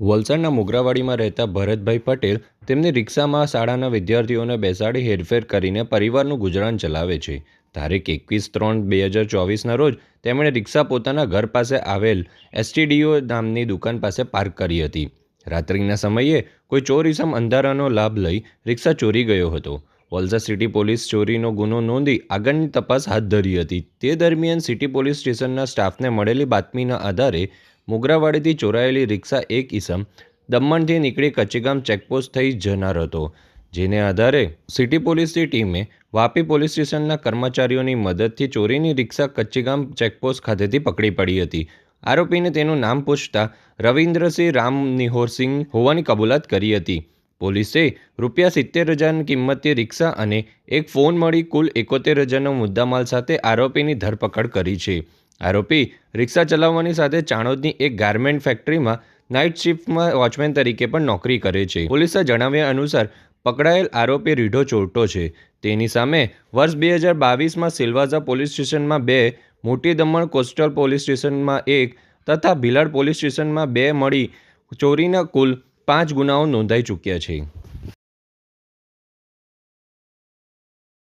વલસાડના મોગરાવાડીમાં રહેતા ભરતભાઈ પટેલ તેમની રિક્ષામાં શાળાના વિદ્યાર્થીઓને બેસાડી હેરફેર કરીને પરિવારનું ગુજરાન ચલાવે છે. તારીખ એકવીસ ત્રણ બે હજાર ચોવીસના રોજ તેમણે રિક્ષા પોતાના ઘર પાસે આવેલ એસટીડીઓ નામની દુકાન પાસે પાર્ક કરી હતી. રાત્રિના સમયે કોઈ ચોરીસમ અંધારાનો લાભ લઈ રિક્ષા ચોરી ગયો હતો. વલસાડ સિટી પોલીસ ચોરીનો ગુનો નોંધી આગળની તપાસ હાથ ધરી હતી. તે દરમિયાન સિટી પોલીસ સ્ટેશનના સ્ટાફને મળેલી બાતમીના આધારે મોગરાવાડીથી ચોરાયેલી રિક્ષા એક ઇસમ દમણથી નીકળી કચ્છીગામ ચેકપોસ્ટ થઈ જનાર હતો, જેને આધારે સિટી પોલીસની ટીમે વાપી પોલીસ સ્ટેશનના કર્મચારીઓની મદદથી ચોરીની રિક્ષા કચ્છીગામ ચેકપોસ્ટ ખાતેથી પકડી પડી હતી. આરોપીને તેનું નામ પૂછતા રવિન્દ્રસિંહ રામ નિહોરસિંહ હોવાની કબૂલાત કરી હતી. પોલીસે રૂપિયા સિત્તેર હજારની કિંમતની રિક્ષા અને એક ફોન મળી કુલ એકોતેર હજારનો મુદ્દામાલ સાથે આરોપીની ધરપકડ કરી છે. આરોપી રિક્ષા ચલાવવાની સાથે ચાણોદની એક ગાર્મેન્ટ ફેક્ટરીમાં નાઇટ શિફ્ટમાં વોચમેન તરીકે પણ નોકરી કરે છે. પોલીસે જણાવ્યા અનુસાર, પકડાયેલ આરોપી રીઢો ચોરટો છે. તેની સામે, વર્ષ બે હજાર બાવીસમાં સિલવાસા પોલીસ સ્ટેશનમાં બે, મોટી દમણ કોસ્ટલ પોલીસ સ્ટેશનમાં એક તથા ભિલાડ પોલીસ સ્ટેશનમાં બે મળી ચોરીના કુલ પાંચ ગુનાઓ નોંધાઈ ચૂક્યા છે.